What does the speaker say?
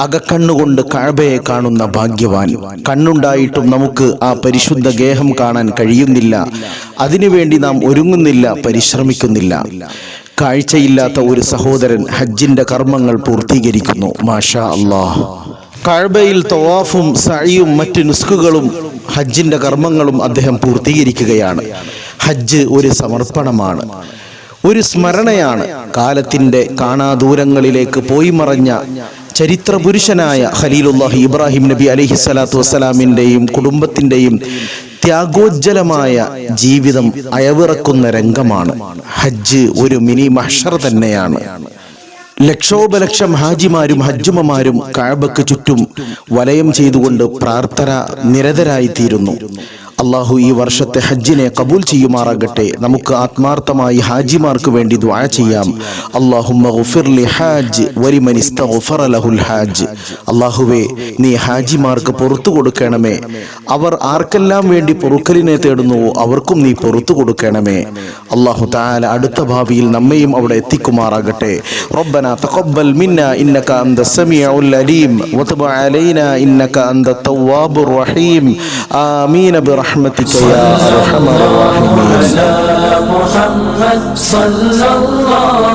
അകക്കണ്ണുകൊണ്ട് കഅബയെ കാണുന്ന ഭാഗ്യവാൻ. കണ്ണുണ്ടായിട്ടും നമുക്ക് ആ പരിശുദ്ധ ഗേഹം കാണാൻ കഴിയുന്നില്ല. അതിനുവേണ്ടി നാം ഒരുങ്ങുന്നില്ല പരിശ്രമിക്കുന്നില്ല. കാഴ്ചയില്ലാത്ത ഒരു സഹോദരൻ ഹജ്ജിന്റെ കർമ്മങ്ങൾ പൂർത്തീകരിക്കുന്നു. മാഷാ അള്ളാഹ്. കഅബയിൽ തവാഫും സഴിയും മറ്റ് നുസ്കുകളും ഹജ്ജിന്റെ കർമ്മങ്ങളും അദ്ദേഹം പൂർത്തീകരിക്കുകയാണ്. ഹജ്ജ് ഒരു സമർപ്പണമാണ്. ഒരു സ്മരണയാണ്. കാലത്തിന്റെ കാണാദൂരങ്ങളിലേക്ക് പോയി മറഞ്ഞ ചരിത്ര പുരുഷനായ ഖലീലുല്ലാഹി ഇബ്രാഹിം നബി അലഹി സ്വലാത്തു വസ്സലാമിന്റെയും കുടുംബത്തിന്റെയും ത്യാഗോജ്ജലമായ ജീവിതം അയവിറക്കുന്ന രംഗമാണ്. ഹജ്ജ് ഒരു മിനി മഹ്ഷർ തന്നെയാണ്. ലക്ഷോപലക്ഷം ഹാജിമാരും ഹജ്ജുമമാരും കാഴ്ബക്ക് ചുറ്റും വലയം ചെയ്തുകൊണ്ട് പ്രാർത്ഥന നിരതരായി തീരുന്നു അള്ളാഹു ഈ വർഷത്തെ ഹജ്ജിനെ കബൂൽ ചെയ്യുമാറാകട്ടെ നമുക്ക് ആത്മാർത്ഥമായി ഹാജിമാർക്ക് വേണ്ടി ദ്വാ ചെയ്യാം ഹാജ് അള്ളാഹുവേ നീ ഹാജിമാർക്ക് പുറത്തു കൊടുക്കണമേ അവർ ആർക്കെല്ലാം വേണ്ടി പൊറുക്കലിനെ തേടുന്നുവോ അവർക്കും നീ പുറത്തു കൊടുക്കണമേ അള്ളാഹു താല അടുത്ത ഭാവിയിൽ നമ്മയും അവിടെ എത്തിക്കുമാറാകട്ടെ ربنا تقبل منا إنك أنت السميع العليم وتب علينا إنك أنت التواب الرحيم آمين برحمتك يا أرحم الراحمين محمد صلى الله